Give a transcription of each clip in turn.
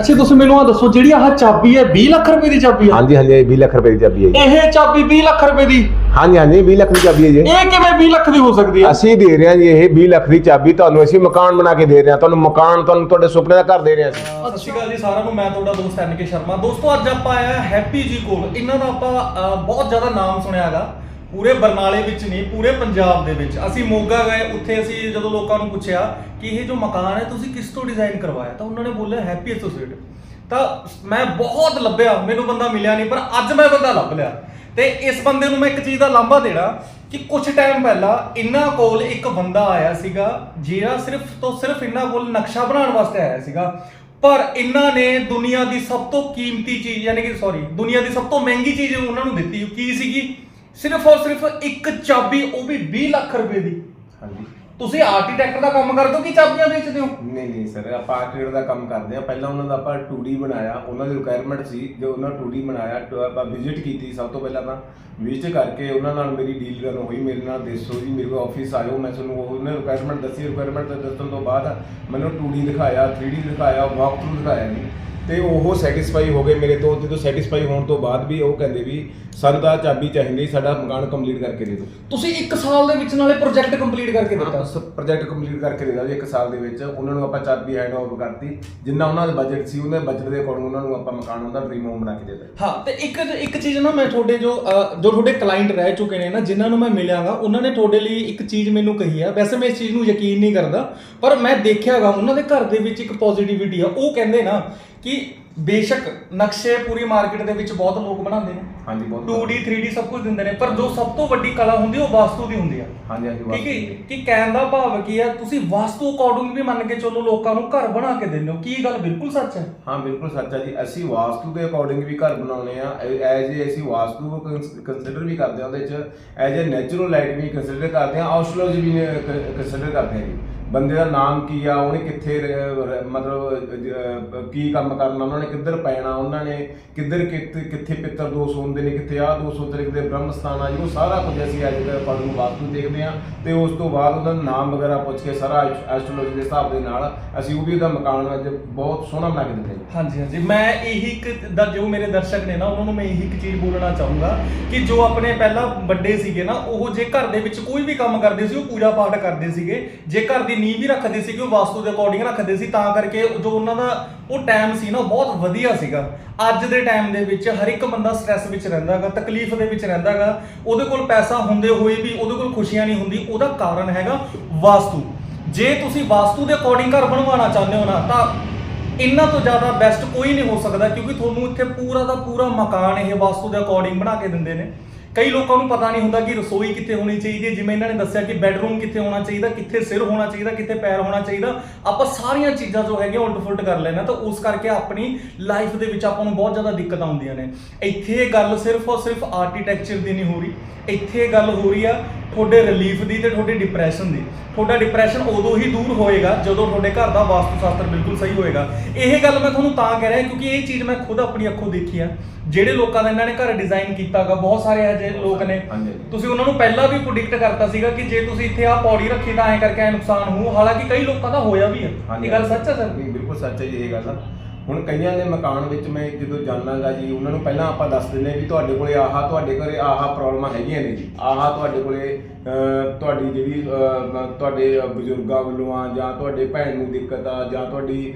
ਅੱਛਾ ਤੁਸੀਂ ਮੈਨੂੰ ਆ ਦੱਸੋ ਜਿਹੜੀ ਆਹ ਚਾਬੀ ਹੈ 20 ਲੱਖ ਰੁਪਏ ਦੀ ਚਾਬੀ ਹੈ ਹਾਂਜੀ ਹਾਂਜੀ ਇਹ 20 ਲੱਖ ਰੁਪਏ ਦੀ ਚਾਬੀ ਹੈ ਜੀ। ਇਹ ਚਾਬੀ 20 ਲੱਖ ਰੁਪਏ ਦੀ? ਹਾਂਜੀ ਹਾਂਜੀ 20 ਲੱਖ ਦੀ ਚਾਬੀ ਹੈ ਜੀ। ਇਹ ਕਿਵੇਂ 20 ਲੱਖ ਦੀ ਹੋ ਸਕਦੀ ਹੈ? ਅਸੀਂ ਦੇ ਰਹੇ ਹਾਂ ਜੀ ਇਹ 20 ਲੱਖ ਦੀ ਚਾਬੀ ਤੁਹਾਨੂੰ ਅਸੀਂ ਮਕਾਨ ਬਣਾ ਕੇ ਦੇ ਰਹੇ ਹਾਂ। ਤੁਹਾਨੂੰ ਮਕਾਨ ਤੁਹਾਨੂੰ ਤੁਹਾਡੇ ਸੁਪਨੇ ਦਾ ਘਰ ਦੇ ਰਹੇ ਹਾਂ ਅਸੀਂ। ਸਤਿ ਸ਼੍ਰੀ ਅਕਾਲ ਜੀ ਸਾਰਿਆਂ ਨੂੰ ਮੈਂ ਤੁਹਾਡਾ ਦੋਸਤ ਐਨ ਕੇ ਸ਼ਰਮਾ। ਦੋਸਤੋ ਅੱਜ ਆਪਾਂ ਆਇਆ ਹੈਪੀ ਜੀ ਕੋਲ। ਇਹਨਾਂ ਦਾ ਆਪਾਂ ਅਹ, ਬਹੁਤ ਜ਼ਿਆਦਾ ਨਾਮ ਸੁਣਿਆਗਾ ਪੂਰੇ ਬਰਨਾਲੇ ਵਿੱਚ ਨਹੀਂ, ਪੂਰੇ ਪੰਜਾਬ ਦੇ ਵਿੱਚ। ਅਸੀਂ ਮੋਗਾ ਗਏ, ਉੱਥੇ ਅਸੀਂ ਜਦੋਂ ਲੋਕਾਂ ਨੂੰ ਪੁੱਛਿਆ ਕਿ ਇਹ ਜੋ ਮਕਾਨ ਹੈ, ਤੁਸੀਂ ਕਿਸ ਤੋਂ ਡਿਜ਼ਾਈਨ ਕਰਵਾਇਆ? ਤਾਂ ਉਹਨਾਂ ਨੇ ਬੋਲਿਆ ਹੈਪੀ ਐਸੋਸੀਏਟ ਤਾਂ ਮੈਂ ਬਹੁਤ ਲੱਭਿਆ, ਮੈਨੂੰ ਬੰਦਾ ਮਿਲਿਆ ਨਹੀਂ, ਪਰ ਅੱਜ ਮੈਂ ਬੰਦਾ ਲੱਭ ਲਿਆ। ਤੇ ਇਸ ਬੰਦੇ ਨੂੰ ਮੈਂ ਇੱਕ ਚੀਜ਼ ਦਾ ਲਾਂਭਾ ਦੇਣਾ ਕਿ ਕੁਝ ਟਾਈਮ ਪਹਿਲਾਂ ਇਹਨਾਂ ਕੋਲ ਇੱਕ ਬੰਦਾ ਆਇਆ ਸੀਗਾ, ਜਿਹੜਾ ਸਿਰਫ ਤੋਂ ਸਿਰਫ ਇਹਨਾਂ ਕੋਲ ਨਕਸ਼ਾ ਬਣਾਉਣ ਵਾਸਤੇ ਆਇਆ ਸੀਗਾ, ਪਰ ਇਹਨਾਂ ਨੇ ਦੁਨੀਆ ਦੀ ਸਭ ਤੋਂ ਕੀਮਤੀ ਚੀਜ਼, ਯਾਨੀ ਕਿ ਸੌਰੀ ਦੁਨੀਆ ਦੀ ਸਭ ਤੋਂ ਮਹਿੰਗੀ ਚੀਜ਼ ਉਹਨਾਂ ਨੂੰ ਦਿੱਤੀ ਕੀ ਸੀਗੀ? ਸਿਰਫ ਔਰ ਸਿਰਫ ਇੱਕ ਚਾਬੀ ਉਹ ਵੀ 20 ਲੱਖ ਰੁਪਏ ਦੀ। ਹਾਂਜੀ। ਤੁਸੀਂ ਆਰਕੀਟੈਕਟ ਦਾ ਕੰਮ ਕਰਦੇ ਹੋ ਕਿ ਚਾਬੀਆਂ ਵੇਚਦੇ ਹੋ? ਨਹੀਂ ਨਹੀਂ ਸਰ ਆਪਾਂ ਆਰਕੀਟੈਕਟ ਦਾ ਕੰਮ ਕਰਦੇ ਆ ਪਹਿਲਾਂ ਉਹਨਾਂ ਦਾ ਆਪਾਂ 2D ਬਣਾਇਆ। ਉਹਨਾਂ ਦੀ ਰਿਕੁਆਇਰਮੈਂਟ ਸੀ ਜੋ ਉਹਨਾਂ 2D ਬਣਾਇਆ ਟ- ਆਪਾਂ ਵਿਜ਼ਿਟ ਕੀਤੀ। ਸਭ ਤੋਂ ਪਹਿਲਾਂ ਤਾਂ ਵਿਜ਼ਿਟ ਕਰਕੇ ਉਹਨਾਂ ਨਾਲ ਮੇਰੀ ਡੀਲ ਕਰਨ ਹੋਈ। ਮੇਰੇ ਨਾਲ ਦੱਸੋ ਜੀ ਮੇਰੇ ਕੋਲ ਆਫਿਸ ਆਇਓ। ਮੈਂ ਤੁਹਾਨੂੰ ਉਹ ਉਹਨੇ ਰਿਕੁਆਇਰਮੈਂਟ ਦੱਸੀ। ਰਿਕੁਆਇਰਮੈਂਟ ਦੱਸਣ ਤੋਂ ਬਾਅਦ ਮੈਨੂੰ 2D ਦਿਖਾਇਆ 3D ਦਿਖਾਇਆ ਵਾਕ ਥਰੂ ਦਿਖਾਇਆ ਜੀ। ਤੇ ਉਹ ਸੈਟੀਸਫਾਈ ਹੋ ਗਏ ਮੇਰੇ ਤੋਂ ਜਦੋਂ ਸੈਟੀਸਫਾਈ ਹੋਣ ਤੋਂ ਬਾਅਦ ਵੀ ਉਹ ਕਹਿੰਦੇ ਵੀ ਸਾਨੂੰ ਤਾਂ ਚਾਬੀ ਚਾਹੀਦੀ ਸਾਡਾ ਮਕਾਨ ਕੰਪਲੀਟ ਕਰਕੇ ਦੇ ਦਿਓ। ਤੁਸੀਂ 1 ਸਾਲ ਦੇ ਵਿੱਚ ਨਾਲੇ ਪ੍ਰੋਜੈਕਟ ਕੰਪਲੀਟ ਕਰਕੇ ਦਿੱਤਾ। ਪ੍ਰੋਜੈਕਟ ਕੰਪਲੀਟ ਕਰਕੇ ਦੇ ਦਾਂਗੇ ਇੱਕ ਸਾਲ ਦੇ ਵਿੱਚ। ਉਹਨਾਂ ਨੂੰ ਆਪਾਂ ਚਾਬੀ ਹੈਂਡ ਓਵਰ ਕਰਤੀ ਜਿੰਨਾ ਉਹਨਾਂ ਦਾ ਬਜਟ ਸੀ ਉਹਦੇ ਬਜਟ ਦੇ ਅਕੋਰਡਿੰਗ ਉਹਨਾਂ ਨੂੰ ਆਪਾਂ ਮਕਾਨ ਉਹਦਾ ਡ੍ਰੀਮ ਹੋਮ ਬਣਾ ਕੇ ਦੇ ਦਿੱਤਾ। ਹਾਂ ਤੇ ਇੱਕ ਇੱਕ ਚੀਜ਼ ਨਾ ਮੈਂ ਤੁਹਾਡੇ ਜੋ ਜੋ ਤੁਹਾਡੇ ਕਲਾਇੰਟ ਰਹਿ ਚੁੱਕੇ ਨੇ ਨਾ ਜਿਨ੍ਹਾਂ ਨੂੰ ਮੈਂ ਮਿਲਿਆਗਾ ਉਹਨਾਂ ਨੇ ਤੁਹਾਡੇ ਲਈ ਇੱਕ ਚੀਜ਼ ਮੈਨੂੰ ਕਹੀ ਆ। ਵੈਸੇ ਮੈਂ ਇਸ ਚੀਜ਼ ਨੂੰ ਯਕੀਨ ਨਹੀਂ ਕਰਦਾ ਪਰ ਮੈਂ ਦੇਖਿਆਗਾ ਉਹਨਾਂ ਦੇ ਘਰ ਦੇ ਵਿੱਚ ਇੱਕ ਪੋਜ਼ਿਟਿਵਿਟੀ ਆ। ਉਹ ਕਹਿੰਦੇ ਨਾ ਕਿ ਬੇਸ਼ੱਕ ਨਕਸ਼ੇ ਪੂਰੀ ਮਾਰਕੀਟ ਦੇ ਵਿੱਚ ਬਹੁਤ ਲੋਕ ਬਣਾਉਂਦੇ ਨੇ। ਹਾਂਜੀ ਬਹੁਤ 2D 3D ਸਭ ਕੁਝ ਦਿੰਦੇ ਨੇ ਪਰ ਜੋ ਸਭ ਤੋਂ ਵੱਡੀ ਕਲਾ ਹੁੰਦੀ ਉਹ ਵਾਸਤੂ ਦੀ ਹੁੰਦੀ ਆ। ਹਾਂਜੀ ਹਾਂਜੀ ਠੀਕ ਹੈ ਕਿ ਕਹਿਣ ਦਾ ਭਾਵ ਕੀ ਆ ਤੁਸੀਂ ਵਾਸਤੂ ਅਕੋਰਡਿੰਗ ਵੀ ਮੰਨ ਕੇ ਚੱਲੋ ਲੋਕਾਂ ਨੂੰ ਘਰ ਬਣਾ ਕੇ ਦਿੰਦੇ ਹੋ। ਕੀ ਗੱਲ ਬਿਲਕੁਲ ਸੱਚ ਹੈ ਹਾਂ ਬਿਲਕੁਲ ਸੱਚ ਹੈ ਜੀ। ਅਸੀਂ ਵਾਸਤੂ ਦੇ ਅਕੋਰਡਿੰਗ ਵੀ ਘਰ ਬਣਾਉਨੇ ਆ। ਐਜ਼ ਏ ਅਸੀਂ ਵਾਸਤੂ ਨੂੰ ਕੰਸੀਡਰ ਵੀ ਕਰਦੇ ਆ ਉਹਦੇ ਚ ਐਜ਼ ਏ ਨੈਚੁਰਲ ਲਾਈਟ ਵੀ ਕੰਸੀਡਰ ਕਰਦੇ ਆ ਆਸਟ੍ਰੋਲੋਜੀ ਵੀ ਕੰਸੀਡਰ ਕਰਦੇ ਆ ਜੀ। ਬੰਦੇ ਦਾ ਨਾਮ ਕੀ ਆ ਉਹਨੇ ਕਿੱਥੇ ਰ- ਰ- ਮਤਲਬ ਅਹ, ਕੀ ਕੰਮ ਕਰਨਾ ਉਹਨਾਂ ਨੇ ਕਿੱਧਰ ਪੈਣਾ ਉਹਨਾਂ ਨੇ ਕਿੱਧਰ ਕਿੱਥੇ ਕਿੱਥੇ ਪਿੱਤਰ ਦੋਸ਼ ਹੁੰਦੇ ਨੇ ਕਿੱਥੇ ਆ ਦੋਸ਼ ਹੁੰਦੇ ਨੇ ਕਿਤੇ ਬ੍ਰਹਮ ਸਥਾਨ ਆ ਜੀ ਉਹ ਸਾਰਾ ਕੁਝ ਅਸੀਂ ਅੱਜ ਦੇ ਪੜ ਨੂੰ ਵਾਸਤੂ ਦੇਖਦੇ ਆ ਤੇ ਉਸ ਤੋਂ ਬਾਅਦ ਉਹਨਾਂ ਦਾ ਨਾਮ ਵਗੈਰਾ ਪੁੱਛ ਕੇ ਸਾਰਾ ਐਸਟ੍ਰੋਲੋਜੀ ਦੇ ਹਿਸਾਬ ਦੇ ਨਾਲ ਅਸੀਂ ਉਹ ਵੀ ਉਹਦਾ ਮਕਾਨ ਅੱਜ ਬਹੁਤ ਸੋਹਣਾ ਬਣਾ ਕੇ ਦਿੰਦੇ ਹਾਂ ਹਾਂਜੀ ਹਾਂਜੀ। ਮੈਂ ਇਹੀ ਇੱਕ ਦਾ ਜੋ ਮੇਰੇ ਦਰਸ਼ਕ ਨੇ ਨਾ ਉਹਨਾਂ ਨੂੰ ਮੈਂ ਇਹੀ ਇੱਕ ਚੀਜ਼ ਬੋਲਣਾ ਚਾਹੂੰਗਾ ਕਿ ਜੋ ਆਪਣੇ ਪਹਿਲਾਂ ਵੱਡੇ ਸੀਗੇ ਨਾ ਉਹ ਜੇ ਘਰ ਦੇ ਵਿੱਚ ਕੋਈ ਵੀ ਕੰਮ ਕਰਦੇ ਸੀ ਉਹ ਪੂਜਾ ਪਾਠ ਕਰਦੇ ਸੀਗੇ। ਜੇ ਘਰ ਦੀ ਨੀਂਹ ਵੀ ਰੱਖਦੇ ਸੀਗੇ ਉਹ ਵਾਸਤੂ ਦੇ ਅਕੋਰਡਿੰਗ ਰੱਖਦੇ ਸੀ, ਤਾਂ ਕਰਕੇ ਜੋ ਉਹਨਾਂ ਦਾ ਉਹ ਟਾਈਮ ਸੀ ਨਾ, ਉਹ ਬਹੁਤ ਵਧੀਆ ਸੀਗਾ। ਅੱਜ ਦੇ ਟਾਈਮ ਦੇ ਵਿੱਚ ਹਰ ਇੱਕ ਬੰਦਾ ਸਟ੍ਰੈਸ ਵਿੱਚ ਰਹਿੰਦਾ ਤਕਲੀਫ ਦੇ ਵਿੱਚ ਰਹਿੰਦਾ ਉਹਦੇ ਕੋਲ ਪੈਸਾ ਹੁੰਦੇ ਹੋਏ ਵੀ, ਉਹਦੇ ਕੋਲ ਖੁਸ਼ੀਆਂ ਨਹੀਂ ਹੁੰਦੀ, ਉਹਦਾ ਕਾਰਨ ਹੈਗਾ ਵਾਸਤੂ। ਜੇ ਤੁਸੀਂ ਵਾਸਤੂ ਦੇ ਅਕੋਰਡਿੰਗ ਘਰ ਬਣਵਾਉਣਾ ਚਾਹੁੰਦੇ ਹੋ ਨਾ, ਤਾਂ ਇਹਨਾਂ ਤੋਂ ਜ਼ਿਆਦਾ ਬੈਸਟ ਕੋਈ ਨਹੀਂ ਹੋ ਸਕਦਾ, ਕਿਉਂਕਿ ਤੁਹਾਨੂੰ ਇੱਥੇ ਪੂਰਾ ਦਾ ਪੂਰਾ ਮਕਾਨ ਇਹ ਵਾਸਤੂ ਦੇ ਅਕੋਰਡਿੰਗ ਬਣਾ ਕੇ ਦਿੰਦੇ ਨੇ। ਕਈ ਲੋਕਾਂ ਨੂੰ ਪਤਾ ਨਹੀਂ ਹੁੰਦਾ ਕਿ ਰਸੋਈ ਕਿੱਥੇ ਹੋਣੀ ਚਾਹੀਦੀ ਹੈ। ਜਿਵੇਂ ਇਹਨਾਂ ਨੇ ਦੱਸਿਆ ਕਿ ਬੈੱਡਰੂਮ ਕਿੱਥੇ ਹੋਣਾ ਚਾਹੀਦਾ, ਕਿੱਥੇ ਸਿਰ ਹੋਣਾ ਚਾਹੀਦਾ, ਕਿੱਥੇ ਪੈਰ ਹੋਣਾ ਚਾਹੀਦਾ। ਆਪਾਂ ਸਾਰੀਆਂ ਚੀਜ਼ਾਂ ਜੋ ਹੈਗੀਆਂ ਉਲਟ ਫੁਲਟ ਕਰ ਲੈਣਾ ਤਾਂ ਉਸ ਕਰਕੇ ਆਪਣੀ ਲਾਈਫ ਦੇ ਵਿੱਚ ਆਪਾਂ ਨੂੰ ਬਹੁਤ ਜ਼ਿਆਦਾ ਦਿੱਕਤਾਂ ਆਉਂਦੀਆਂ ਨੇ। ਇੱਥੇ ਇਹ ਗੱਲ ਸਿਰਫ ਔਰ ਸਿਰਫ ਆਰਕੀਟੈਕਚਰ ਦੀ ਨਹੀਂ ਹੋ ਰਹੀ। ਇੱਥੇ ਇਹ ਗੱਲ ਹੋ ਰਹੀ ਆ ਤੁਹਾਡੇ ਰਿਲੀਫ ਦੀ ਤੇ ਤੁਹਾਡੇ ਡਿਪਰੈਸ਼ਨ ਦੀ। ਤੁਹਾਡਾ ਡਿਪਰੈਸ਼ਨ ਉਦੋਂ ਹੀ ਦੂਰ ਹੋਏਗਾ ਜਦੋਂ ਤੁਹਾਡੇ ਘਰ ਦਾ ਵਾਸਤੂ ਸ਼ਾਸਤਰ ਬਿਲਕੁਲ ਸਹੀ ਹੋਏਗਾ। ਇਹ ਗੱਲ ਮੈਂ ਤੁਹਾਨੂੰ ਤਾਂ ਕਹਿ ਰਿਹਾ ਕਿਉਂਕਿ ਇਹ ਚੀਜ਼ ਮੈਂ ਖੁਦ ਆਪਣੀ ਅੱਖੋਂ ਦੇਖੀ ਆ। ਜਿਹੜੇ ਲੋਕਾਂ ਦਾ ਇਹਨਾਂ ਨੇ ਘਰ ਡਿਜ਼ਾਈਨ ਕੀਤਾਗਾ ਬਹੁਤ ਸਾਰੇ ਇਹੋ ਜਿਹੇ ਲੋਕ ਨੇ। ਤੁਸੀਂ ਉਹਨਾਂ ਨੂੰ ਪਹਿਲਾਂ ਵੀ ਪ੍ਰੈਡਿਕਟ ਕਰਤਾ ਸੀਗਾ ਕਿ ਜੇ ਤੁਸੀਂ ਇੱਥੇ ਆ ਪੌੜੀ ਰੱਖੀ ਤਾਂ ਐਂ ਕਰਕੇ ਐ ਨੁਕਸਾਨ ਹੋਊ। ਹਾਲਾਂਕਿ ਕਈ ਲੋਕਾਂ ਦਾ ਹੋਇਆ ਵੀ ਹੈ ਇਹ ਗੱਲ ਸੱਚ ਹੈ ਸਰ? ਬਿਲਕੁਲ ਸੱਚ ਹੈ ਜੀ ਇਹ ਗੱਲ ਹੁਣ ਕਈਆਂ ਦੇ ਮਕਾਨ ਵਿੱਚ ਮੈਂ ਜਦੋਂ ਜਾਣਾਗਾ ਜੀ, ਉਹਨਾਂ ਨੂੰ ਪਹਿਲਾਂ ਆਪਾਂ ਦੱਸ ਦਿੰਦੇ ਵੀ ਤੁਹਾਡੇ ਕੋਲੇ ਆਹਾ, ਤੁਹਾਡੇ ਘਰੇ ਆਹਾ ਪ੍ਰੋਬਲਮਾਂ ਹੈਗੀਆਂ ਨੇ ਜੀ। ਆਹਾ ਤੁਹਾਡੇ ਕੋਲੇ ਤੁਹਾਡੀ ਜਿਹੜੀ ਤੁਹਾਡੇ ਬਜ਼ੁਰਗਾਂ ਵੱਲੋਂ ਆ, ਜਾਂ ਤੁਹਾਡੇ ਭੈਣ ਨੂੰ ਦਿੱਕਤ ਆ, ਜਾਂ ਤੁਹਾਡੀ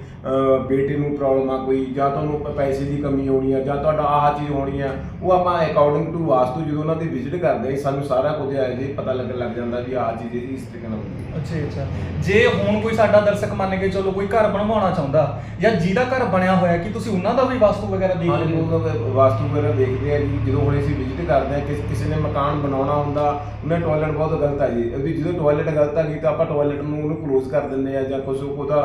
ਬੇਟੇ ਨੂੰ ਪ੍ਰੋਬਲਮ ਆ ਕੋਈ, ਜਾਂ ਤੁਹਾਨੂੰ ਪੈਸੇ ਦੀ ਕਮੀ ਹੋਣੀ ਆ, ਜਾਂ ਤੁਹਾਡਾ ਆਹ ਚੀਜ਼ ਹੋਣੀ ਆ, ਉਹ ਆਪਾਂ ਅਕੋਰਡਿੰਗ ਟੂ ਵਾਸਤੂ ਜਦੋਂ ਉਹਨਾਂ ਦੀ ਵਿਜ਼ਿਟ ਕਰਦੇ ਆ ਸਾਨੂੰ ਸਾਰਾ ਕੁਝ ਹੈ ਜੀ ਪਤਾ ਲੱਗਣ ਲੱਗ ਜਾਂਦਾ ਵੀ ਆਹ ਚੀਜ਼ ਇਹਦੀ ਇਸ ਤਰੀਕੇ ਨਾਲ ਹੁੰਦੀ ਹੈ ਅੱਛਾ ਅੱਛਾ। ਜੇ ਹੁਣ ਕੋਈ ਸਾਡਾ ਦਰਸ਼ਕ ਮੰਨ ਕੇ ਚਲੋ ਕੋਈ ਘਰ ਬਣਵਾਉਣਾ ਚਾਹੁੰਦਾ, ਜਾਂ ਜਿਹਦਾ ਘਰ ਬਣਿਆ ਹੋਇਆ ਕਿ ਤੁਸੀਂ ਉਹਨਾਂ ਦਾ ਵੀ ਵਾਸਤੂ ਵਗੈਰਾ ਦੇਖ ਹੋ? ਉਹ ਤਾਂ ਵਾਸਤੂ ਵਗੈਰਾ ਦੇਖਦੇ ਆ ਜੀ ਜਦੋਂ ਹੁਣ ਅਸੀਂ ਵਿਜ਼ਿਟ ਕਰਦੇ ਆ ਕਿਸ ਕਿਸੇ ਨੇ ਮਕਾਨ ਬਣਾਉਣਾ ਹੁੰਦਾ ਉਹਨੇ ਟਾਇਲਟ ਬਹੁਤ ਗਲਤ ਆ ਜੀ। ਉਹਦੀ ਜਦੋਂ ਟਾਇਲਟ ਗਲਤ ਆ ਗਈ ਤਾਂ ਆਪਾਂ ਟਾਇਲਟ ਨੂੰ ਉਹਨੂੰ ਕਲੋਜ਼ ਕਰ ਦਿੰਦੇ ਆ ਜਾਂ ਕੁਝ ਉਹਦਾ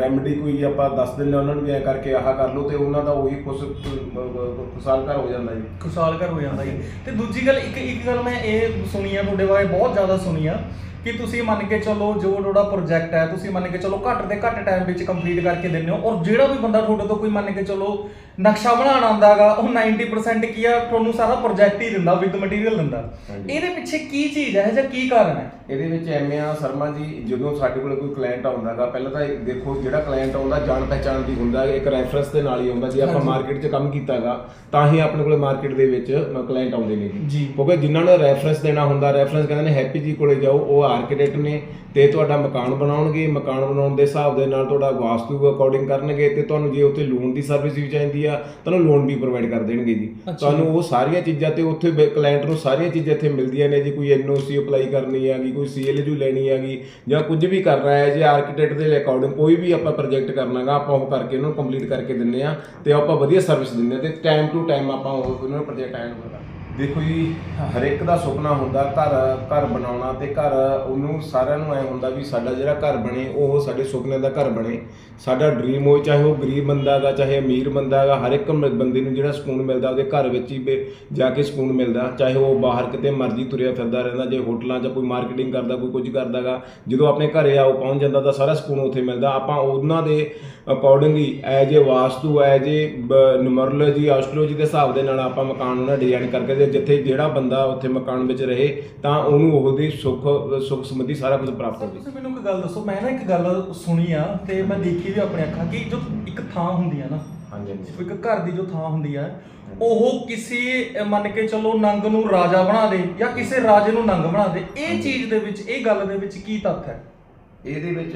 ਰੈਮਡੀ ਕੋਈ ਆਪਾਂ ਦੱਸ ਦਿੰਦੇ ਆ ਉਹਨਾਂ ਨੂੰ ਵੀ ਐ ਕਰਕੇ ਆਹ ਕਰ ਲਓ ਤੇ ਉਹਨਾਂ ਦਾ ਉਹੀ ਕੁਝ ਖੁਸ਼ਹਾਲ ਘਰ ਹੋ ਜਾਂਦਾ ਜੀ। ਖੁਸ਼ਹਾਲ ਘਰ ਹੋ ਜਾਂਦਾ ਜੀ। ਤੇ ਦੂਜੀ ਗੱਲ ਇੱਕ ਇੱਕ ਗੱਲ ਮੈਂ ਇਹ ਸੁਣੀ ਆ ਤੁਹਾਡੇ ਬਾਰੇ ਬਹੁਤ ਜ਼ਿਆਦਾ ਸੁਣੀ ਆ ਕਿ ਤੁਸੀਂ ਮੰਨ ਕੇ ਚੱਲੋ ਜੋ ਤੁਹਾਡਾ ਪ੍ਰੋਜੈਕਟ ਹੈ, ਤੁਸੀਂ ਮੰਨ ਕੇ ਚੱਲੋ ਘੱਟ ਦੇ ਘੱਟ ਟਾਈਮ ਵਿੱਚ ਕੰਪਲੀਟ ਕਰਕੇ ਦਿੰਦੇ ਹੋ। ਔਰ ਜਿਹੜਾ ਵੀ ਬੰਦਾ ਤੁਹਾਡੇ ਤੋਂ ਕੋਈ ਮੰਨ ਕੇ ਚੱਲੋ ਨਕਸ਼ਾ ਬਣਾਉਣ ਆਉਂਦਾਗਾ ਉਹ 90% ਕੀ ਆ ਤੁਹਾਨੂੰ ਸਾਰਾ ਪ੍ਰੋਜੈਕਟ ਹੀ ਦਿੰਦਾ ਵਿਦ ਮਟੀਰੀਅਲ ਦਿੰਦਾ ਹਾਂਜੀ। ਇਹਦੇ ਪਿੱਛੇ ਕੀ ਚੀਜ਼ ਹੈ ਜਾਂ ਕੀ ਕਾਰਨ ਹੈ ਇਹਦੇ ਵਿੱਚ ਐਵੇਂ ਆ ਸ਼ਰਮਾ ਜੀ ਜਦੋਂ ਸਾਡੇ ਕੋਲ ਕੋਈ ਕਲਾਇੰਟ ਆਉਂਦਾਗਾ ਪਹਿਲਾਂ ਤਾਂ ਦੇਖੋ ਜਿਹੜਾ ਕਲਾਇੰਟ ਆਉਂਦਾ ਜਾਣ ਪਹਿਚਾਣ ਦੀ ਹੁੰਦਾ ਇੱਕ ਰੈਫਰੈਂਸ ਦੇ ਨਾਲ ਹੀ ਆਉਂਦਾ ਜੇ ਆਪਾਂ। ਮਾਰਕੀਟ 'ਚ ਕੰਮ ਕੀਤਾਗਾ ਤਾਂ ਹੀ ਆਪਣੇ ਕੋਲੇ ਮਾਰਕੀਟ ਦੇ ਵਿੱਚ ਕਲਾਇੰਟ ਆਉਂਦੇ ਨੇ ਜੀ। ਕਿਉਂਕਿ ਜਿਨ੍ਹਾਂ ਨੂੰ ਰੈਫਰੈਂਸ ਦੇਣਾ ਹੁੰਦਾ ਰੈਫਰੈਂਸ ਕਹਿੰਦੇ ਨੇ ਹੈਪੀ ਜੀ ਕੋਲੇ ਜਾਓ ਉਹ ਆਰਕੀਟੈਕਟ ਨੇ ਤੇ ਤੁਹਾਡਾ ਮਕਾਨ ਬਣਾਉਣਗੇ ਮਕਾਨ ਬਣਾਉਣ ਦੇ ਹਿਸਾਬ ਦੇ ਨਾਲ ਤੁਹਾਡਾ ਵਾਸਤੂ ਅਕੋਰਡਿੰਗ ਕਰਨਗੇ ਤੇ ਤੁਹਾਨੂੰ ਜੇ ਉੱਥੇ ਲੋਨ ਦੀ ਸਰਵਿਸ ਵੀ ਚਾਹੀਦੀ ਆ ਤੁਹਾਨੂੰ ਲੋਨ ਵੀ ਪ੍ਰੋਵਾਈਡ ਕਰ ਦੇਣਗੇ ਜੀ। ਤੁਹਾਨੂੰ ਉਹ ਸਾਰੀਆਂ ਚੀਜ਼ਾਂ ਤੇ ਉੱਥੇ ਕਲਾਇੰਟ ਨੂੰ ਸਾਰੀਆਂ ਚੀਜ਼ਾਂ ਇੱਥੇ ਮਿਲਦੀਆਂ ਨੇ ਜੀ ਕੋਈ ਐਨਓਸੀ ਅਪਲਾਈ ਕਰਨੀ ਹੈਗੀ ਕੋਈ ਸੀਐਲਯੂ ਲੈਣੀ ਹੈਗੀ ਜਾਂ ਕੁਝ ਵੀ ਕਰਨਾ ਹੈ ਜੇ ਆਰਕੀਟੈਕਟ ਦੇ ਅਕੋਰਡਿੰਗ ਕੋਈ ਵੀ ਆਪਾਂ ਪ੍ਰੋਜੈਕਟ ਕਰਨਾਗਾ ਆਪਾਂ ਉਹ ਕਰਕੇ ਉਹਨੂੰ ਕੰਪਲੀਟ ਕਰਕੇ ਦਿੰਨੇ ਆ ਤੇ ਆਪਾਂ ਵਧੀਆ ਸਰਵਿਸ ਦਿੰਨੇ ਆ ਤੇ ਟਾਈਮ ਟੂ ਟਾਈਮ ਆਪਾਂ ਉਹ ਉਹਨਾਂ ਨੂੰ ਪ੍ਰੋਜੈਕਟ ਕਰਦਾ ਦੇਖੋ ਜੀ ਹਰ ਇੱਕ ਦਾ ਸੁਪਨਾ ਹੁੰਦਾ ਘਰ ਘਰ ਬਣਾਉਣਾ ਤੇ ਘਰ ਉਹਨੂੰ ਸਾਰਿਆਂ ਨੂੰ ਐ ਹੁੰਦਾ ਵੀ ਸਾਡਾ ਜਿਹੜਾ ਘਰ ਬਣੇ, ਉਹ ਸਾਡੇ ਸੁਪਨੇ ਦਾ ਘਰ ਬਣੇ। ਸਾਡਾ ਡ੍ਰੀਮ ਹੋਏ, ਚਾਹੇ ਉਹ ਗਰੀਬ ਬੰਦਾ ਗਾ ਚਾਹੇ ਅਮੀਰ ਬੰਦਾ ਗਾ ਹਰ ਇੱਕ ਮ- ਬੰਦੇ ਨੂੰ ਜਿਹੜਾ ਸਕੂਨ ਮਿਲਦਾ ਉਹਦੇ ਘਰ ਵਿੱਚ ਹੀ ਬੇ- ਜਾ ਕੇ ਸਕੂਨ ਮਿਲਦਾ। ਚਾਹੇ ਉਹ ਬਾਹਰ ਕਿਤੇ ਮਰਜ਼ੀ ਤੁਰਿਆ ਫਿਰਦਾ ਰਹਿੰਦਾ, ਜੇ ਹੋਟਲਾਂ 'ਚ ਕੋਈ ਮਾਰਕੀਟਿੰਗ ਕਰਦਾ, ਕੋਈ ਕੁਝ ਕਰਦਾਗਾ ਜਦੋਂ ਆਪਣੇ ਘਰੇ ਆਓ, ਪਹੁੰਚ ਜਾਂਦਾ ਤਾਂ ਸਾਰਾ ਸਕੂਨ ਉੱਥੇ ਮਿਲਦਾ। ਆਪਾਂ ਉਹਨਾਂ ਦੇ accordingly as a vastu as a numerology astrology ਦੇ ਹਿਸਾਬ ਦੇ ਨਾਲ ਆਪਾਂ ਮਕਾਨ ਉਹਨਾਂ ਡਿਜ਼ਾਈਨ ਕਰਕੇ ਤੇ ਜਿੱਥੇ ਜਿਹੜਾ ਬੰਦਾ ਉੱਥੇ ਮਕਾਨ ਵਿੱਚ ਰਹੇ ਤਾਂ ਉਹਨੂੰ ਉਹਦੀ ਸੁੱਖ ਸੁੱਖ ਸਮൃੱਧੀ ਸਾਰਾ ਕੁਝ ਪ੍ਰਾਪਤ ਹੋਵੇ ਤੁਸੀਂ ਮੈਨੂੰ ਇੱਕ ਗੱਲ ਦੱਸੋ ਮੈਂ ਨਾ ਇੱਕ ਗੱਲ ਸੁਣੀ ਆ ਤੇ ਮੈਂ ਦੇਖੀ ਵੀ ਆਪਣੇ ਅੱਖਾਂ ਕਿ ਜੋ ਇੱਕ ਥਾਂ ਹੁੰਦੀ ਆ ਨਾ ਹਾਂਜੀ ਹਾਂਜੀ। ਇੱਕ ਘਰ ਦੀ ਜੋ ਥਾਂ ਹੁੰਦੀ ਆ ਉਹ ਕਿਸੇ ਮੰਨ ਕੇ ਚੱਲੋ ਨੰਗ ਨੂੰ ਰਾਜਾ ਬਣਾ ਦੇ ਜਾਂ ਕਿਸੇ ਰਾਜੇ ਨੂੰ ਨੰਗ ਬਣਾ ਦੇ ਇਹ ਚੀਜ਼ ਦੇ ਵਿੱਚ ਇਹ ਗੱਲ ਦੇ ਵਿੱਚ ਕੀ ਤੱਥ ਹੈ? ਇਹਦੇ ਵਿੱਚ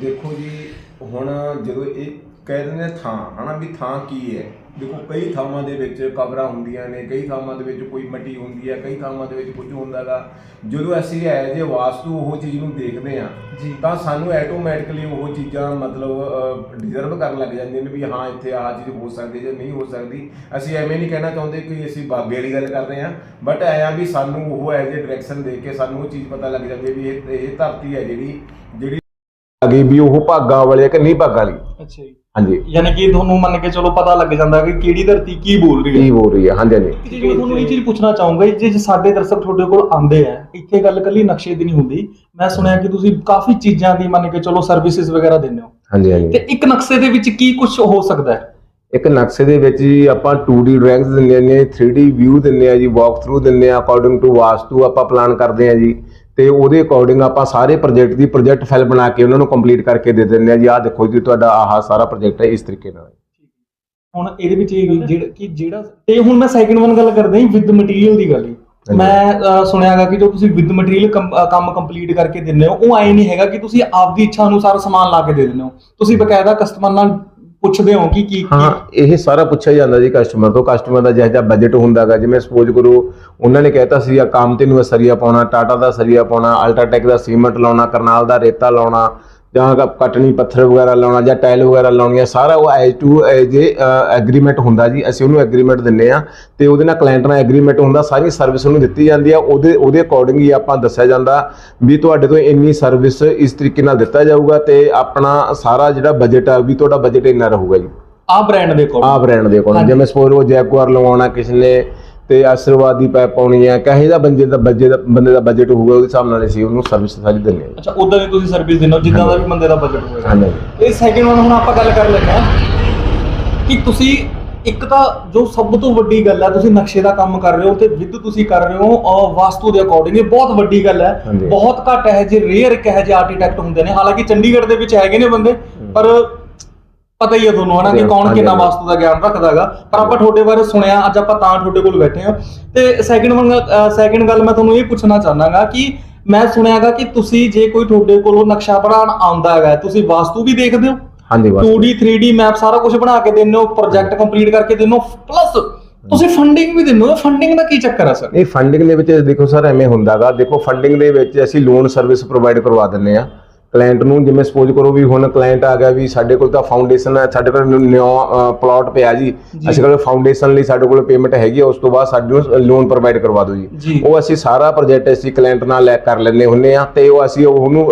ਦੇਖੋ ਜੀ ਹੁਣ ਜਦੋਂ ਇਹ ਕਹਿ ਦਿੰਦੇ ਨੇ ਥਾਂ ਹਨਾ ਵੀ ਥਾਂ ਕੀ ਹੈ? ਦੇਖੋ ਕਈ ਥਾਵਾਂ ਦੇ ਵਿੱਚ ਕਬਰਾਂ ਹੁੰਦੀਆਂ ਨੇ ਕਈ ਥਾਵਾਂ ਦੇ ਵਿੱਚ ਕੋਈ ਮਿੱਟੀ ਹੁੰਦੀ ਹੈ ਕਈ ਥਾਵਾਂ ਦੇ ਵਿੱਚ ਕੁਝ ਹੁੰਦਾਗਾ ਜਦੋਂ ਅਸੀਂ ਐ ਜੇ ਵਾਸਤੂ ਉਹ ਚੀਜ਼ ਨੂੰ ਦੇਖਦੇ ਆ ਜੀ। ਤਾਂ ਸਾਨੂੰ ਆਟੋਮੈਟਿਕਲੀ ਉਹ ਚੀਜ਼ਾਂ ਮਤਲਬ ਡਿਜ਼ਰਵ ਕਰਨ ਲੱਗ ਜਾਂਦੀਆਂ ਨੇ ਵੀ ਹਾਂ ਇੱਥੇ ਆਹ ਚੀਜ਼ ਹੋ ਸਕਦੀ ਜਾਂ ਨਹੀਂ ਹੋ ਸਕਦੀ। ਅਸੀਂ ਐਵੇਂ ਨਹੀਂ ਕਹਿਣਾ ਚਾਹੁੰਦੇ ਕਿ ਅਸੀਂ ਬਾਬੇ ਵਾਲੀ ਗੱਲ ਕਰ ਰਹੇ ਹਾਂ ਬਟ ਐ ਆ ਵੀ ਸਾਨੂੰ ਉਹ ਐਜ਼ ਏ ਡਾਇਰੈਕਸ਼ਨ ਦੇਖ ਕੇ ਸਾਨੂੰ ਉਹ ਚੀਜ਼ ਪਤਾ ਲੱਗ ਜਾਂਦੀ ਵੀ ਇਹ ਇਹ ਧਰਤੀ ਹੈ ਜਿਹੜੀ ਜਿਹੜੀ ਅਗੇ ਵੀ ਉਹ ਭਾਗਾਂ ਵਾਲੀ ਹੈ ਕਿ ਨਹੀਂ ਭਾਗਾਂ ਵਾਲੀ। ਅੱਛਾ ਜੀ। ਹਾਂਜੀ। ਯਾਨੀ ਕਿ ਤੁਹਾਨੂੰ ਮੰਨ ਕੇ ਚਲੋ ਪਤਾ ਲੱਗ ਜਾਂਦਾ ਕਿ ਕਿਹੜੀ ਧਰਤੀ ਕੀ ਬੋਲ ਰਹੀ ਹੈ। ਕੀ ਬੋਲ ਰਹੀ ਹੈ। ਹਾਂਜੀ ਹਾਂਜੀ। ਇੱਕ ਚੀਜ਼ ਮੈਂ ਤੁਹਾਨੂੰ ਇਹ ਚੀਜ਼ ਪੁੱਛਣਾ ਚਾਹੂੰਗਾ ਜੀ, ਜੇ ਸਾਡੇ ਦਰਸ਼ਕ ਤੁਹਾਡੇ ਕੋਲ ਆਉਂਦੇ ਆ ਇੱਥੇ ਗੱਲ ਕੱਲੀ ਨਕਸ਼ੇ ਦੀ ਨਹੀਂ ਹੁੰਦੀ। ਮੈਂ ਸੁਣਿਆ ਕਿ ਤੁਸੀਂ ਕਾਫੀ ਚੀਜ਼ਾਂ ਦੀ ਮੰਨ ਕੇ ਚਲੋ ਸਰਵਿਸਿਜ਼ ਵਗੈਰਾ ਦਿੰਦੇ ਹੋ। ਹਾਂਜੀ ਹਾਂਜੀ। ਤੇ ਇੱਕ ਨਕਸ਼ੇ ਦੇ ਵਿੱਚ ਕੀ ਕੁਝ ਹੋ ਸਕਦਾ ਹੈ? ਇੱਕ ਨਕਸ਼ੇ ਦੇ ਵਿੱਚ ਜੀ ਆਪਾਂ 2D ਡਰਾਇੰਗਸ ਦਿੰਦੇ ਨੇ 3D ਵਿਊ ਦਿੰਦੇ ਆ ਜੀ ਵਾਕ ਥਰੂ ਦਿੰਦੇ ਆ ਅਕੋਰਡਿੰਗ ਟੂ ਵਾਸਤੂ ਆਪਾਂ ਪਲਾਨ ਕਰਦੇ ਆ ਜੀ। ਤੇ ਉਹਦੇ ਅਕੋਰਡਿੰਗ ਆਪਾਂ ਸਾਰੇ ਪ੍ਰੋਜੈਕਟ ਦੀ ਪ੍ਰੋਜੈਕਟ ਫਾਈਲ ਬਣਾ ਕੇ ਉਹਨਾਂ ਨੂੰ ਕੰਪਲੀਟ ਕਰਕੇ ਦੇ ਦਿੰਦੇ ਆ ਜੀ ਆਹ ਦੇਖੋ ਜੀ ਤੁਹਾਡਾ ਆਹ ਸਾਰਾ ਪ੍ਰੋਜੈਕਟ ਹੈ ਇਸ ਤਰੀਕੇ ਨਾਲ। ਹੁਣ ਇਹਦੇ ਵਿੱਚ ਇਹ ਜਿਹੜਾ ਕਿ ਜਿਹੜਾ ਤੇ ਹੁਣ ਮੈਂ ਸੈਕਿੰਡ ਵਨ ਗੱਲ ਕਰਦਾ ਹਾਂ ਵਿਦ ਮਟੀਰੀਅਲ ਦੀ ਗੱਲ। ਮੈਂ ਸੁਣਿਆਗਾ ਕਿ ਜੋ ਤੁਸੀਂ ਵਿਦ ਮਟੀਰੀਅਲ ਕੰਮ ਕੰਪਲੀਟ ਕਰਕੇ ਦਿੰਦੇ ਹੋ ਉਹ ਐ ਨਹੀਂ ਹੈਗਾ ਕਿ ਤੁਸੀਂ ਆਪਦੀ ਇੱਛਾ ਅਨੁਸਾਰ ਸਮਾਨ ਲਾ ਕੇ ਦੇ ਦਿੰਦੇ ਹੋ। ਤੁਸੀਂ ਬਕਾਇਦਾ ਕਸਟਮਰ ਨਾਲ ਪੁੱਛਦੇ ਹੋ ਕਿ ਕੀ ਹਾਂ, ਇਹ ਸਾਰਾ ਪੁੱਛਿਆ ਜਾਂਦਾ ਜੀ ਕਸਟਮਰ ਤੋਂ। ਕਸਟਮਰ ਦਾ ਜਿਹੜਾ ਜਿਹਾ ਬਜਟ ਹੁੰਦਾਗਾ, ਜਿਵੇਂ ਸਪੋਜ਼ ਕਰੋ, ਉਹਨਾਂ ਨੇ ਕਹਿਤਾ ਸੀ, ਆ ਕੰਮ ਤੇ ਨੂੰ ਸਰੀਆ ਪਾਉਣਾ ਟਾਟਾ ਦਾ ਸਰੀਆ ਪਾਉਣਾ ਅਲਟਰਾਟੈਕ ਦਾ ਸੀਮੈਂਟ ਲਾਉਣਾ, ਕਰਨਾਲ ਦਾ ਰੇਤਾ ਲਾਉਣਾ ਜਾਂ ਕਟਣੀ ਪੱਥਰ ਵਗੈਰਾ ਲਾਉਣਾ ਜਾਂ ਟਾਇਲ ਵਗੈਰਾ ਲਾਉਣੀਆਂ ਸਾਰਾ ਉਹ ਐਜ ਟੂ ਐਜ ਐਗਰੀਮੈਂਟ ਹੁੰਦਾ ਜੀ ਅਸੀਂ ਉਹਨੂੰ ਐਗਰੀਮੈਂਟ ਦਿੰਨੇ ਆ ਤੇ ਉਹਦੇ ਨਾਲ ਕਲਾਇੰਟ ਨਾਲ ਐਗਰੀਮੈਂਟ ਹੁੰਦਾ ਸਾਰੀ ਸਰਵਿਸ ਉਹਨੂੰ ਦਿੱਤੀ ਜਾਂਦੀ ਆ ਉਹਦੇ ਉਹਦੇ ਅਕੋਰਡਿੰਗ ਹੀ ਆਪਾਂ ਦੱਸਿਆ ਜਾਂਦਾ ਵੀ ਤੁਹਾਡੇ ਤੋਂ ਇੰਨੀ ਸਰਵਿਸ ਇਸ ਤਰੀਕੇ ਨਾਲ ਦਿੱਤਾ ਜਾਊਗਾ ਤੇ ਆਪਣਾ ਸਾਰਾ ਜਿਹੜਾ ਬਜਟ ਆ ਵੀ ਤੁਹਾਡਾ ਬਜਟ ਇੰਨਾ ਰਹੂਗਾ ਜੀ ਆ ਬ੍ਰਾਂਡ ਦੇ ਕੋਲ ਆ ਬ੍ਰਾਂਡ ਦੇ ਕੋਲ। ਜਿਵੇਂ ਉਹ ਜੈਗੁਆਰ ਲਵਾਉਣਾ ਕਿਸੇ ਨੇ ਤੇ ਆਸ਼ੀਰਵਾਦ ਦੀ ਪਾਈਪ ਪਾਉਣੀ ਹੈ। ਕਹੇ ਦਾ ਬੰਦੇ ਦਾ ਬੱਜੇ ਦਾ ਬੰਦੇ ਦਾ ਬਜਟ ਹੋਊਗਾ ਉਹਦੇ ਹਿਸਾਬ ਨਾਲ ਅਸੀਂ ਉਹਨੂੰ ਸਰਵਿਸ ਸਾਰੀ ਦਿੰਦੇ ਹਾਂ। ਅੱਛਾ ਉਦਾਂ ਦੀ ਤੁਸੀਂ ਸਰਵਿਸ ਦਿੰਦੇ ਹੋ ਜਿੱਦਾਂ ਦਾ ਵੀ ਬੰਦੇ ਦਾ ਬਜਟ ਹੋਵੇਗਾ ਹਾਂਜੀ। ਇਹ ਸੈਕਿੰਡ ਵਨ ਹੁਣ ਆਪਾਂ ਗੱਲ ਕਰ ਲੈਂਦੇ ਹਾਂ ਕਿ ਤੁਸੀਂ ਇੱਕ ਤਾਂ ਜੋ ਸਭ ਤੋਂ ਵੱਡੀ ਗੱਲ ਹੈ ਤੁਸੀਂ ਨਕਸ਼ੇ ਦਾ ਕੰਮ ਕਰ ਰਹੇ ਹੋ ਤੇ ਵਿਦ ਤੁਸੀਂ ਕਰ ਰਹੇ ਹੋ ਅਹ ਵਾਸਤੂ ਦੇ ਅਕੋਰਡਿੰਗ ਇਹ ਬਹੁਤ ਵੱਡੀ ਗੱਲ ਹੈ। ਬਹੁਤ ਘੱਟ ਹੈ ਜੇ ਰੇਅਰ ਇੱਕ ਹੈ ਜੇ ਆਰਕੀਟੈਕਟ ਹੁੰਦੇ ਨੇ। ਹਾਲਾਂਕਿ ਚੰਡੀਗੜ੍ਹ ਦੇ ਵਿੱਚ ਹੈਗੇ ਨੇ ਬੰਦੇ ਪਰ ਪਤਾ ਹੀ ਹੈ ਤੁਹਾਨੂੰ ਹਨਾ ਕਿ ਕੌਣ ਕਿੰਨਾ। ਵਾਸਤੂ ਦਾ ਗਿਆਨ ਰੱਖਦਾਗਾ। ਪਰ ਆਪਾਂ ਤੁਹਾਡੇ ਬਾਰੇ ਸੁਣਿਆ ਅੱਜ ਆਪਾਂ ਤਾਂ ਤੁਹਾਡੇ ਕੋਲ ਬੈਠੇ ਹਾਂ। ਤੇ ਸੈਕਿੰਡ ਵਨ ਸੈਕਿੰਡ ਗੱਲ ਮੈਂ ਤੁਹਾਨੂੰ ਇਹ ਪੁੱਛਣਾ ਚਾਹਨਾਗਾ ਕਿ ਮੈਂ ਸੁਣਿਆਗਾ ਕਿ ਤੁਸੀਂ ਜੇ ਕੋਈ ਤੁਹਾਡੇ ਕੋਲੋਂ ਨਕਸ਼ਾ ਬਣਾਉਣ ਆਉਂਦਾ ਹੈਗਾ ਤੁਸੀਂ ਵਾਸਤੂ ਵੀ ਦੇਖਦੇ ਹੋ? ਹਾਂਜੀ ਬਸ 2D 3D ਮੈਪ ਸਾਰਾ ਕੁਝ ਬਣਾ ਕੇ ਦਿੰਦੇ ਹੋ ਪ੍ਰੋਜੈਕਟ ਕੰਪਲੀਟ ਕਰਕੇ ਦਿੰਦੇ ਹੋ ਪਲੱਸ ਤੁਸੀਂ ਫੰਡਿੰਗ ਵੀ ਦਿੰਦੇ ਹੋ। ਫੰਡਿੰਗ ਦਾ ਕੀ ਚੱਕਰ ਹੈ ਸਰ ਇਹ ਫੰਡਿੰਗ ਦੇ ਵਿੱਚ ਦੇਖੋ ਸਰ ਐਵੇਂ ਹੁੰਦਾਗਾ। ਦੇਖੋ ਫੰਡਿੰਗ ਦੇ ਵਿੱਚ ਅਸੀਂ ਲੋਨ ਸਰਵਿਸ ਪ੍ਰੋਵਾਈਡ ਕਰਵਾ ਦਿੰਨੇ ਆ ਕਲਾਇੰਟ ਨੂੰ ਜਿਵੇਂ ਸਪੋਜ਼ ਕਰੋ ਵੀ ਹੁਣ ਕਲਾਇੰਟ ਆ ਗਿਆ ਵੀ ਸਾਡੇ ਕੋਲ ਤਾਂ ਫਾਊਂਡੇਸ਼ਨ ਹੈ ਸਾਡੇ ਕੋਲ ਨਿਓ ਪਲਾਟ ਪਿਆ ਜੀ। ਅਸੀਂ ਕੋਲ ਫਾਊਂਡੇਸ਼ਨ ਲਈ ਸਾਡੇ ਕੋਲ ਪੇਮੈਂਟ ਹੈਗੀ ਉਸ ਤੋਂ ਬਾਅਦ ਸਾਨੂੰ ਲੋਨ ਪ੍ਰੋਵਾਈਡ ਕਰਵਾ ਦਿਓ ਜੀ। ਉਹ ਅਸੀਂ ਸਾਰਾ ਪ੍ਰੋਜੈਕਟ ਅਸੀਂ ਕਲਾਇੰਟ ਨਾਲ ਲੈ ਕਰ ਲੈਂਦੇ ਹੁੰਨੇ ਆ ਤੇ ਉਹ ਅਸੀਂ ਉਹਨੂੰ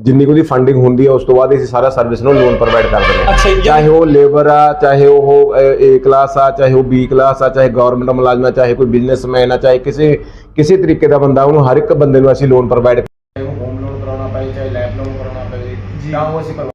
ਜਿੰਨੀ ਕੁ ਦੀ ਫੰਡਿੰਗ ਹੁੰਦੀ ਹੈ ਉਸ ਤੋਂ ਬਾਅਦ ਅਸੀਂ ਸਾਰਾ ਸਰਵਿਸ ਨੂੰ ਲੋਨ ਪ੍ਰੋਵਾਈਡ ਕਰ ਦਿੰਦੇ ਹਾਂ। ਚਾਹੇ ਉਹ ਲੇਬਰ ਆ ਚਾਹੇ ਉਹ ਏ ਕਲਾਸ ਆ ਚਾਹੇ ਉਹ ਬੀ ਕਲਾਸ ਆ ਚਾਹੇ ਗਵਰਨਮੈਂਟ ਮੁਲਾਜ਼ਮ ਆ ਚਾਹੇ ਕੋਈ ਬਿਜ਼ਨਸਮੈਨ ਆ ਚਾਹੇ ਕਿਸੇ ਕਿਸੇ ਤਰੀਕੇ ਦਾ ਬੰਦਾ ਉਹਨੂੰ ਹਰ ਇੱਕ ਬੰਦੇ ਨੂੰ ਅਸੀਂ ਲੋਨ ਪ੍ਰੋਵਾਈਡ ਤਾਂ ਉਹ ਅਸੀਂ ਕਰਵਾ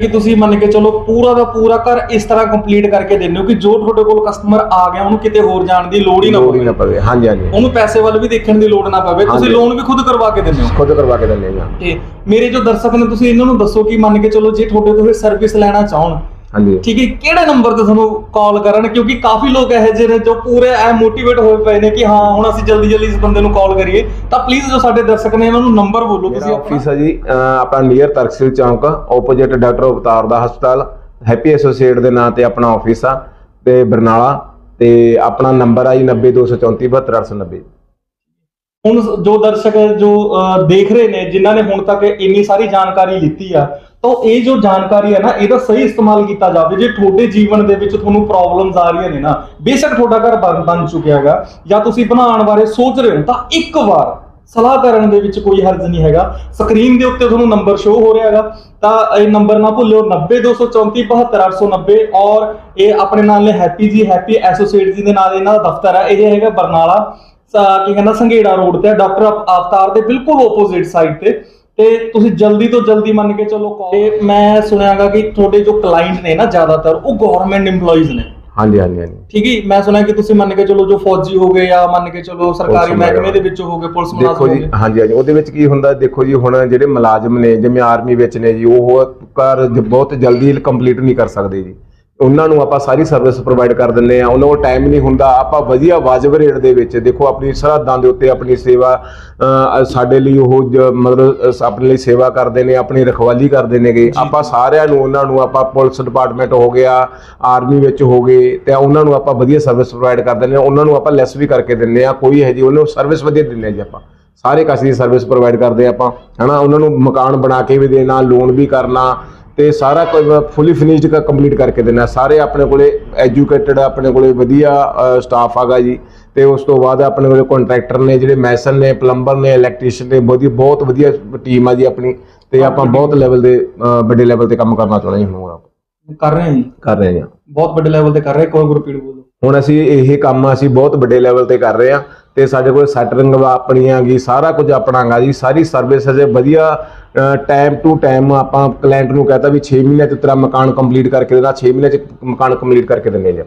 ਕਿ ਤੁਸੀਂ ਮੰਨ ਕੇ ਚਲੋ ਪੂਰਾ ਦਾ ਪੂਰਾ ਘਰ ਇਸ ਤਰ੍ਹਾਂ ਕੰਪਲੀਟ ਕਰਕੇ ਦਿੰਦੇ ਹੋ ਕਿ ਜੋ ਤੁਹਾਡੇ ਕੋਲ ਕਸਟਮਰ ਆ ਗਿਆ ਉਹਨੂੰ ਕਿਤੇ ਹੋਰ ਜਾਣ ਦੀ ਲੋੜ ਹੀ ਨਾ ਪਵੇ। ਨਾ ਪਵੇ। ਹਾਂਜੀ ਹਾਂਜੀ। ਉਹਨੂੰ ਪੈਸੇ ਵੱਲ ਵੀ ਦੇਖਣ ਦੀ ਲੋੜ ਨਾ ਪਵੇ। ਤੁਸੀਂ ਹਾਂਜੀ। ਲੋਨ ਵੀ ਖੁਦ ਕਰਵਾ ਕੇ ਦਿੰਦੇ ਹੋ। ਖੁਦ ਕਰਵਾ ਕੇ ਦਿੰਦੇ ਹਾਂ ਤੇ ਮੇਰੇ ਜੋ ਦਰਸ਼ਕ ਨੇ ਤੁਸੀਂ ਇਹਨਾਂ ਨੂੰ ਦੱਸੋ ਕਿ ਮੰਨ ਕੇ ਚਲੋ ਜੇ ਤੁਹਾਡੇ ਤੋਂ ਇਹ ਸਰਵਿਸ ਲੈਣਾ ਚਾਹਣ ਹਾਂਜੀ। ਠੀਕ ਹੈ ਕਿਹੜੇ ਨੰਬਰ ਤੇ ਤੁਹਾਨੂੰ ਕਾਲ ਕਰਨ? ਕਿਉਂਕਿ ਕਾਫੀ ਲੋਕ ਇਹੋ ਜਿਹੇ ਨੇ ਜੋ ਪੂਰੇ ਐ ਮੋਟੀਵੇਟ ਹੋਏ ਪਏ ਨੇ ਕਿ ਹਾਂ ਹੁਣ ਅਸੀਂ ਜਲਦੀ ਜਲਦੀ ਇਸ ਬੰਦੇ ਨੂੰ ਕਾਲ ਕਰੀਏ। ਤਾਂ ਪਲੀਜ਼ ਜੋ ਸਾਡੇ ਦਰਸ਼ਕ ਨੇ ਇਹਨਾਂ ਨੂੰ ਨੰਬਰ ਬੋਲੋ ਤੁਸੀਂ ਆਫਿਸ ਹੈ ਜੀ ਅਹ ਆਪਣਾ ਨੀਅਰ ਤਰਕਸਿਲ ਚੌਂਕ ਆਪੋਜ਼ਿਟ ਡਾਕਟਰ ਅਵਤਾਰ ਦਾ ਹਸਪਤਾਲ ਹੈਪੀ ਐਸੋਸੀਏਟ ਦੇ ਨਾਂ ਤੇ ਆਪਣਾ ਆਫਿਸ ਆ ਤੇ ਬਰਨਾਲਾ ਤੇ ਆਪਣਾ ਨੰਬਰ ਆ ਜੀ 90234472890 ਹੁਣ ਜੋ ਦਰਸ਼ਕ ਜੋ ਅਹ, ਦੇਖ ਰਹੇ ਨੇ ਜਿਨ੍ਹਾਂ ਨੇ ਹੁਣ ਤੱਕ ਇੰਨੀ ਸਾਰੀ ਜਾਣਕਾਰੀ ਲਿੱਤੀ ਆ ਤਾਂ ਇਹ ਜੋ ਜਾਣਕਾਰੀ ਹੈ ਨਾ, ਇਹਦਾ ਸਹੀ ਇਸਤੇਮਾਲ ਕੀਤਾ ਜਾਵੇ। ਜੇ ਤੁਹਾਡੇ ਜੀਵਨ ਦੇ ਵਿੱਚ ਤੁਹਾਨੂੰ ਪ੍ਰੋਬਲਮਸ ਆ ਰਹੀਆਂ ਨੇ ਨਾ, ਬੇਸ਼ੱਕ ਤੁਹਾਡਾ ਘਰ ਬਣ ਬਣ ਚੁੱਕਿਆ ਹੈਗਾ, ਜਾਂ ਤੁਸੀਂ ਬਣਾਉਣ ਬਾਰੇ ਸੋਚ ਰਹੇ ਹੋ, ਤਾਂ ਇੱਕ ਵਾਰ ਸਲਾਹ ਕਰਨ ਦੇ ਵਿੱਚ ਕੋਈ ਹਰਜ ਨਹੀਂ ਹੈਗਾ। ਸਕਰੀਨ ਦੇ ਉੱਤੇ ਤੁਹਾਨੂੰ ਨੰਬਰ ਸ਼ੋ ਹੋ ਰਿਹਾ ਹੈਗਾ, ਤਾਂ ਇਹ ਨੰਬਰ ਨਾ ਭੁੱਲਿਓ 90234 ਔਰ ਇਹ ਆਪਣੇ ਨਾਲ ਨੇ ਹੈਪੀ ਜੀ, ਹੈਪੀ ਐਸੋਸੀਏਟ ਜੀ ਦੇ ਨਾਲ ਇਹਨਾਂ ਦਾ ਦਫ਼ਤਰ ਹੈ। ਇਹ ਹੈਗਾ ਬਰਨਾਲਾ ਕੀ ਕਹਿੰਦਾ, ਸੰਘੇੜਾ ਰੋਡ ਤੇ ਡਾਕਟਰ ਅਵਤਾਰ ਦੇ ਬਿਲਕੁਲ ਆਪੋਜ਼ਿਟ ਸਾਈਡ ਤੇ। ਤੇ ਤੁਸੀਂ ਜਲਦੀ ਤੋਂ ਜਲਦੀ ਮੰਨ ਕੇ ਚਲੋ ਤੇ ਮੈਂ ਸੁਣਿਆਗਾ ਕਿ ਤੁਹਾਡੇ ਜੋ ਕਲਾਇੰਟ ਨੇ ਨਾ ਜ਼ਿਆਦਾਤਰ ਉਹ ਗਵਰਨਮੈਂਟ EMPLOYEES ਨੇ। ਹਾਂਜੀ ਹਾਂਜੀ ਹਾਂਜੀ। ਠੀਕ ਹੈ? ਮੈਂ ਸੁਣਿਆ ਕਿ ਤੁਸੀਂ ਮੰਨ ਕੇ ਚਲੋ ਜੋ ਫੌਜੀ ਹੋ ਗਏ ਜਾਂ ਮੰਨ ਕੇ ਚਲੋ ਸਰਕਾਰੀ ਮਹਿਕਮੇ ਦੇ। ਵਿੱਚ ਹੋ ਗਏ ਪੁਲਿਸ ਦੇਖੋ ਮੁਲਾਜ਼ਮ ਹੋ ਜੀ ਗਏ। ਹਾਂਜੀ ਹਾਂਜੀ ਉਹਦੇ ਵਿੱਚ ਕੀ ਹੁੰਦਾ ਦੇਖੋ ਜੀ ਹੁਣ ਜਿਹੜੇ ਮੁਲਾਜ਼ਮ ਨੇ ਜਿਵੇਂ ਆਰਮੀ ਵਿੱਚ ਨੇ ਜੀ ਉਹ ਕਾਰਜ ਬਹੁਤ ਜਲਦੀ ਕੰਪਲੀਟ ਨਹੀਂ ਕਰ ਸਕਦੇ ਜੀ। ਉਹਨਾਂ ਨੂੰ ਆਪਾਂ ਸਾਰੀ ਸਰਵਿਸ ਪ੍ਰੋਵਾਈਡ ਕਰ ਦਿੰਦੇ ਆ ਉਹਨਾਂ ਕੋਲ ਟਾਈਮ ਨਹੀਂ ਹੁੰਦਾ। ਆਪਾਂ ਵਧੀਆ ਵਾਜਬ ਰੇਟ ਦੇ ਵਿੱਚ ਦੇਖੋ ਆਪਣੀ ਸਰਹੱਦਾਂ ਦੇ ਉੱਤੇ ਆਪਣੀ ਸੇਵਾ ਸਾਡੇ ਲਈ ਉਹ ਮਤਲਬ ਆਪਣੇ ਲਈ ਸੇਵਾ ਕਰਦੇ ਨੇ ਆਪਣੀ ਰਖਵਾਲੀ ਕਰਦੇ ਨੇਗੇ। ਆਪਾਂ ਸਾਰਿਆਂ ਨੂੰ ਉਹਨਾਂ ਨੂੰ ਆਪਾਂ ਪੁਲਿਸ ਡਿਪਾਰਟਮੈਂਟ ਹੋ ਗਿਆ ਆਰਮੀ ਵਿੱਚ ਹੋ ਗਏ ਤੇ ਉਹਨਾਂ ਨੂੰ ਆਪਾਂ ਵਧੀਆ ਸਰਵਿਸ ਪ੍ਰੋਵਾਈਡ ਕਰ ਦਿੰਦੇ ਆ ਉਹਨਾਂ ਨੂੰ ਆਪਾਂ ਲੈਸ ਵੀ ਕਰਕੇ ਦਿੰਦੇ ਆ ਕੋਈ ਹੈ ਜੀ ਉਹਨੂੰ ਸਰਵਿਸ ਵਧੀਆ ਦਿੰਦੇ ਆ ਜੀ ਆਪਾਂ। ਸਾਰੇ ਕਾਸੇ ਦੀ ਸਰਵਿਸ ਪ੍ਰੋਵਾਈਡ ਕਰਦੇ ਆਪਾਂ। ਹਨਾ ਉਹਨਾਂ ਨੂੰ ਮਕਾਨ ਬਣਾ ਕੇ ਵੀ ਦੇਣਾ ਲੋਨ ਵੀ ਕਰਨਾ ਤੇ ਸਾਰਾ ਕੁਝ ਫੁੱਲੀ ਫਿਨਿਸ਼ਡ ਕੰਪਲੀਟ ਕਰਕੇ ਦੇਣਾ ਸਾਰੇ ਆਪਣੇ ਕੋਲੇ ਐਜੂਕੇਟਡ ਆਪਣੇ ਕੋਲੇ ਵਧੀਆ ਸਟਾਫ ਆਗਾ ਜੀ। ਤੇ ਉਸ ਤੋਂ ਬਾਅਦ ਆਪਣੇ ਕੋਲੇ ਕੰਟਰੈਕਟਰ ਨੇ ਜਿਹੜੇ ਮੈਸਨ ਨੇ ਪਲੰਬਰ ਨੇ ਇਲੈਕਟ੍ਰੀਸ਼ੀਅਨ ਨੇ ਬਹੁਤ ਬਹੁਤ ਵਧੀਆ ਟੀਮ ਆ ਜੀ ਆਪਣੀ। ਤੇ ਆਪਾਂ ਬਹੁਤ ਲੈਵਲ ਦੇ ਵੱਡੇ ਲੈਵਲ ਤੇ ਕੰਮ ਕਰਨਾ ਚਾਹੁੰਦੇ ਹਾਂ ਹੁਣ ਆਪਾਂ। ਕਰ ਰਹੇ ਹਾਂ ਜੀ? ਕਰ ਰਹੇ ਹਾਂ। ਬਹੁਤ ਵੱਡੇ ਲੈਵਲ ਤੇ ਕਰ ਰਹੇ ਕੋਈ ਰਿਪੀਟ ਬੋਲੋ। ਹੁਣ ਅਸੀਂ ਇਹ ਕੰਮ ਅਸੀਂ ਬਹੁਤ ਵੱਡੇ ਲੈਵਲ ਤੇ ਕਰ ਰਹੇ ਹਾਂ। ਤੇ ਸਾਡੇ ਕੋਲ ਸੈਟਰਿੰਗ ਆਪਣੀਆਂ ਗੀ ਸਾਰਾ ਕੁਝ ਆਪਣਾ ਹੈਗਾ ਜੀ, ਸਾਰੀ ਸਰਵਿਸ ਅਜੇ ਵਧੀਆ ਟਾਈਮ ਟੂ ਟਾਈਮ ਆਪਾਂ ਕਲਾਇੰਟ ਨੂੰ ਕਹਤਾ ਵੀ 6 ਮਹੀਨੇ ਚ ਤੇਰਾ ਮਕਾਨ ਕੰਪਲੀਟ ਕਰਕੇ ਦੇਣਾ 6 ਮਹੀਨੇ ਚ ਮਕਾਨ ਕੰਪਲੀਟ ਕਰਕੇ ਦਿੰਦੇ ਜੀ